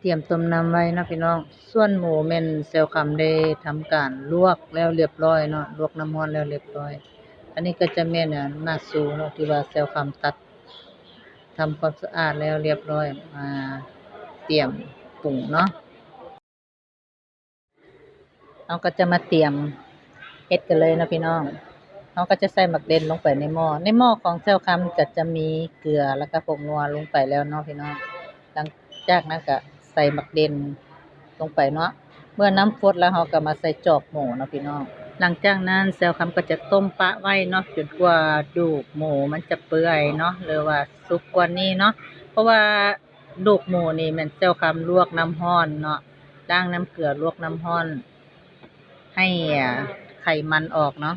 เตรียมต้มน้ำไว้นะพี่น้อง ส่วนหมูแม่นแซวคำได้ทำการลวกแล้วเรียบร้อยเนาะ ลวกน้ำร้อนแล้วเรียบร้อย อันนี้ก็จะแม่นอะหน้าซูเนาะที่ว่าแซวคำตัดทำความสะอาดแล้วเรียบร้อยมาเตรียมปรุงเนาะเราก็จะมาเตรียมเฮ็ดกันเลยนะพี่น้องเราก็จะใส่หมักเด่นลงไปในหม้อ ในหม้อของแซวคำก็จะมีเกลือแล้วก็ผงนัวลงไปแล้วเนาะพี่น้อง หลังจากนั้นก็ ส่หมักเด่นลงไปเนาะเมื่อน้ำฟดแล้วเราก็มาใส่จอกหมูเนาะพี่น้องหลังจากนั้นแซวคำก็จะต้มปะไว้เนาะจนกว่าดูกหมูมันจะเปื่อยเนาะหรือว่าสุกกว่านี้เนาะเพราะว่าดูกหมูนี่มันแซวคำลวกน้ำร้อนเนาะล้างน้ำเกลือลวกน้ำร้อน ให้อ่าไขมันออกเนาะ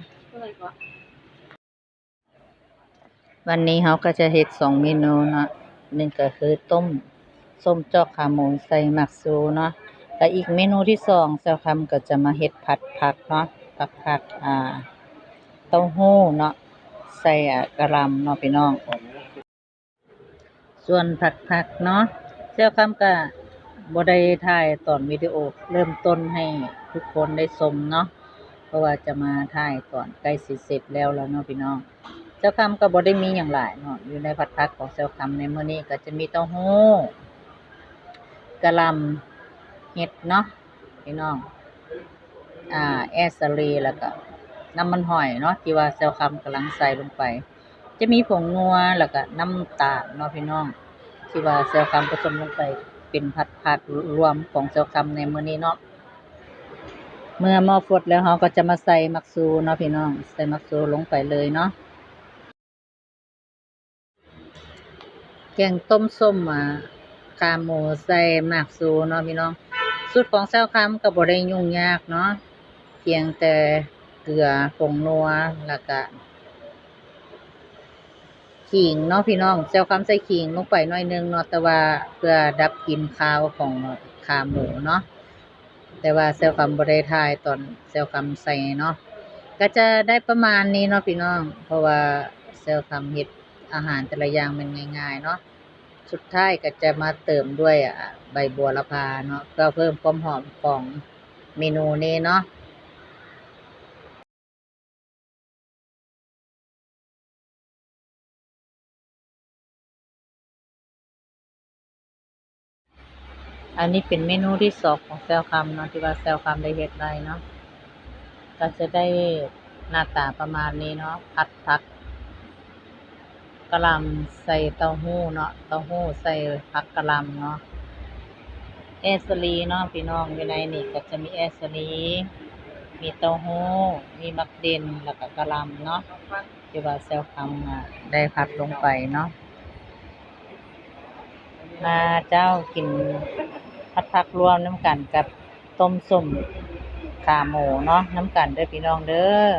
วันนี้เขาก็จะเฮ็ดสองเมนูเนาะหนึ่งก็คือต้ม ส้มจอกขาหมูใส่หมักซูเนาะและอีกเมนูที่สองเจ้าคำก็จะมาเฮ็ดผัดผักเนาะผัดผักอ่าเต้าหู้เนาะใส่อ่ากะลำเนาะพี่น้อง ส่วนผัดผักเนาะเจ้าคำก็บ่ได้ถ่ายตอนวิดีโอเริ่มต้นให้ทุกคนได้ชมเนาะเพราะว่าจะมาถ่ายตอนใกล้สิเสร็จแล้วแล้วเนาะพี่น้องเจ้าคำก็บ่ได้มีอย่างหลายเนาะอยู่ในผัดผักของเจ้าคำในมื้อนี้ก็จะมีเต้าหู้ กะลำเห็ดเนาะพี่น้อง อ่า แอสซาลีแล้วก็น้ำมันหอยเนาะที่ว่าเจ้าคำกำลังใส่ลงไป จะมีผงนัวแล้วก็น้ำตาลเนาะพี่น้อง ที่ว่าเจ้าคำผสมลงไปเป็นผัดผักรวมของเจ้าคำในมื้อนี้เนาะเมื่อหม้อฟดแล้วเราก็จะมาใส่มักซูเนาะพี่น้อง ใส่มักซูลงไปเลยเนาะแกงต้มส้มอะ ขาหมูใส่หมากซูเนาะพี่น้องสูตรของแซวคำก็บ่ได้ยุ่งยากเนาะเพียงแต่เกลือผงนัวแล้วก็ขิงเนาะพี่น้องแซวคำใส่ขิงลงไปหน่อยนึงเนาะแต่ว่าเพื่อดับกลิ่นคาวของขาหมูเนาะแต่ว่าแซวคำบ่ได้ถ่ายตอนแซวคำใส่เนาะก็จะได้ประมาณนี้เนาะพี่น้อง เพราะว่าแซวคำเฮ็ดอาหารแต่ละอย่างมันง่าย ๆ เนาะ สุดท้ายก็จะมาเติมด้วยใบบัวละพาเนาะเพื่อเพิ่มความหอมของเมนูนี้เนาะอันนี้เป็นเมนูที่สองของแซวคำเนาะที่ว่าแซวคำได้เฮ็ดไว้เนาะก็จะได้หน้าตาประมาณนี้เนาะผัดผัก กะหล่ำใส่เต้าหู้เนาะเต้าหู้ใส่ผักกะหล่ำเนาะแอสลีเนาะพี่น้องอยู่ในนี่ก็จะมีแอสลี มีเต้าหู้ มีมักเด่นแล้วก็กะหล่ำเนาะที่ว่าแซวคำอะได้ผัดลงไปเนาะมาเจ้ากินผัดผักรวมน้ำกันกับต้มส้มขาหมูเนาะน้ำกันเด้อพี่น้องเด้อ